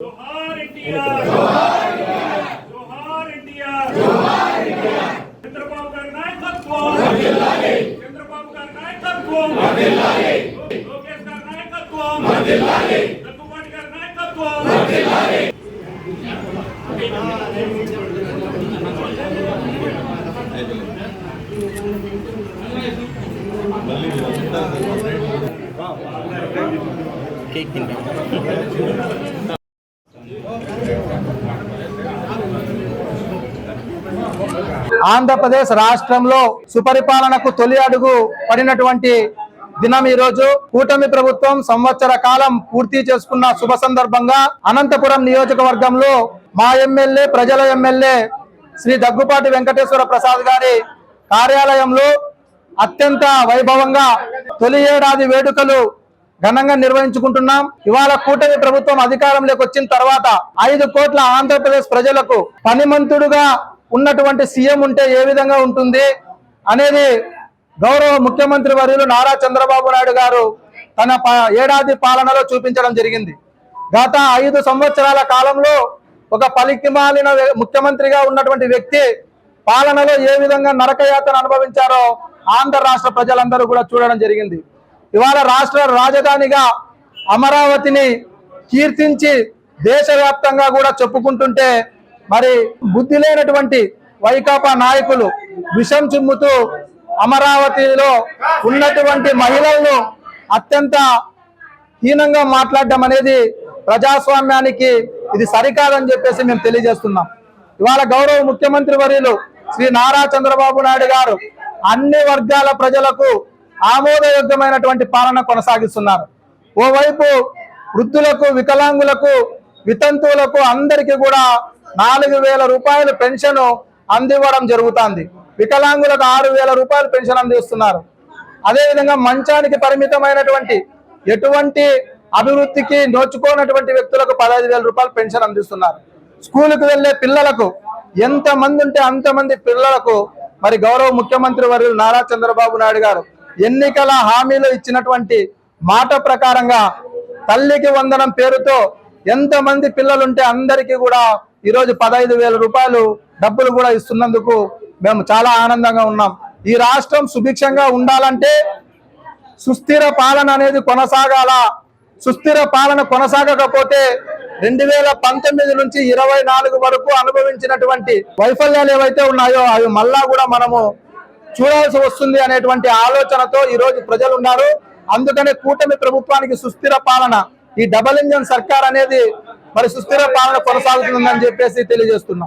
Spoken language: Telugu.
जोहार इंडिया। जोहार इंडिया। जोहार इंडिया जोहार इंडिया चंद्रबाबू का नायकत्व। मर्दिल्लाही चंद्रबाबू का नायकत्व। मर्दिल्लाही लोकेश का नायकत्व। मर्दिल्लाही रघुवंश का नायकत्व। मर्दिल्लाही मल्ली केक दिन ఆంధ్రప్రదేశ్ రాష్ట్రంలో సుపరిపాలనకు తొలి అడుగు పడినటువంటి దినం ఈ రోజు కూటమి ప్రభుత్వం సంవత్సర కాలం పూర్తి చేసుకున్న శుభ సందర్భంగా అనంతపురం నియోజకవర్గంలో మా ఎమ్మెల్యే ప్రజల ఎమ్మెల్యే శ్రీ దగ్గుపాటి వెంకటేశ్వర ప్రసాద్ గారి కార్యాలయంలో అత్యంత వైభవంగా తొలి ఏడాది వేడుకలు ఘనంగా నిర్వహించుకుంటున్నాం. ఇవాళ కూటమి ప్రభుత్వం అధికారంలోకి వచ్చిన తర్వాత ఐదు కోట్ల ఆంధ్రప్రదేశ్ ప్రజలకు పనిమంతుడుగా ఉన్నటువంటి సీఎం ఉంటే ఏ విధంగా ఉంటుంది అనేది గౌరవ ముఖ్యమంత్రి వర్యులు నారా చంద్రబాబు నాయుడు గారు తన ప- ఏడాది పాలనలో చూపించడం జరిగింది. గత ఐదు సంవత్సరాల కాలంలో ఒక పలికిమాలిన ముఖ్యమంత్రిగా ఉన్నటువంటి వ్యక్తి పాలనలో ఏ విధంగా నరకయాత్రను అనుభవించారో ఆంధ్ర రాష్ట్ర ప్రజలందరూ కూడా చూడడం జరిగింది. ఇవాళ రాష్ట్ర రాజధానిగా అమరావతిని కీర్తించి దేశవ్యాప్తంగా కూడా చెప్పుకుంటుంటే మరి బుద్ధి లేనటువంటి వైకాపా నాయకులు విషం చిమ్ముతూ అమరావతిలో ఉన్నటువంటి మహిళలను అత్యంత హీనంగా మాట్లాడడం అనేది ప్రజాస్వామ్యానికి ఇది సరికాదని చెప్పేసి మేము తెలియజేస్తున్నాం. ఇవాళ గౌరవ ముఖ్యమంత్రి వర్యులు శ్రీ నారా చంద్రబాబు నాయుడు గారు అన్ని వర్గాల ప్రజలకు ఆమోదయోగ్యమైనటువంటి పాలన కొనసాగిస్తున్నారు. ఓవైపు వృద్ధులకు వికలాంగులకు వితంతువులకు అందరికీ కూడా నాలుగు వేల రూపాయల పెన్షన్ అందివ్వడం జరుగుతుంది. వికలాంగులకు ఆరు వేల రూపాయల పెన్షన్ అందిస్తున్నారు. అదేవిధంగా మంచానికి పరిమితమైనటువంటి ఎటువంటి అభివృద్ధికి నోచుకోనటువంటి వ్యక్తులకు పదహైదు వేల రూపాయలు పెన్షన్ అందిస్తున్నారు. స్కూలుకు వెళ్ళే పిల్లలకు ఎంతమంది ఉంటే అంతమంది పిల్లలకు మరి గౌరవ ముఖ్యమంత్రి వర్యులు నారా చంద్రబాబు నాయుడు గారు ఎన్నికల హామీలు ఇచ్చినటువంటి మాట ప్రకారంగా తల్లికి వందనం పేరుతో ఎంతమంది పిల్లలుంటే అందరికీ కూడా ఈరోజు పదహైదు వేల రూపాయలు డబ్బులు కూడా ఇస్తున్నందుకు మేము చాలా ఆనందంగా ఉన్నాం. ఈ రాష్ట్రం సుభిక్షంగా ఉండాలంటే సుస్థిర పాలన అనేది కొనసాగాల. సుస్థిర పాలన కొనసాగకపోతే రెండు వేల పంతొమ్మిది నుంచి ఇరవై నాలుగు వరకు అనుభవించినటువంటి వైఫల్యాలు ఏవైతే ఉన్నాయో అవి మళ్ళా కూడా మనము చూడాల్సి వస్తుంది అనేటువంటి ఆలోచనతో ఈరోజు ప్రజలు ఉన్నారు. అందుకనే కూటమి ప్రభుత్వానికి సుస్థిర పాలన ఈ డబల్ ఇంజన్ సర్కార్ అనేది మరి సుస్థిర పాలన కొనసాగుతుందని చెప్పేసి తెలియజేస్తున్నాం.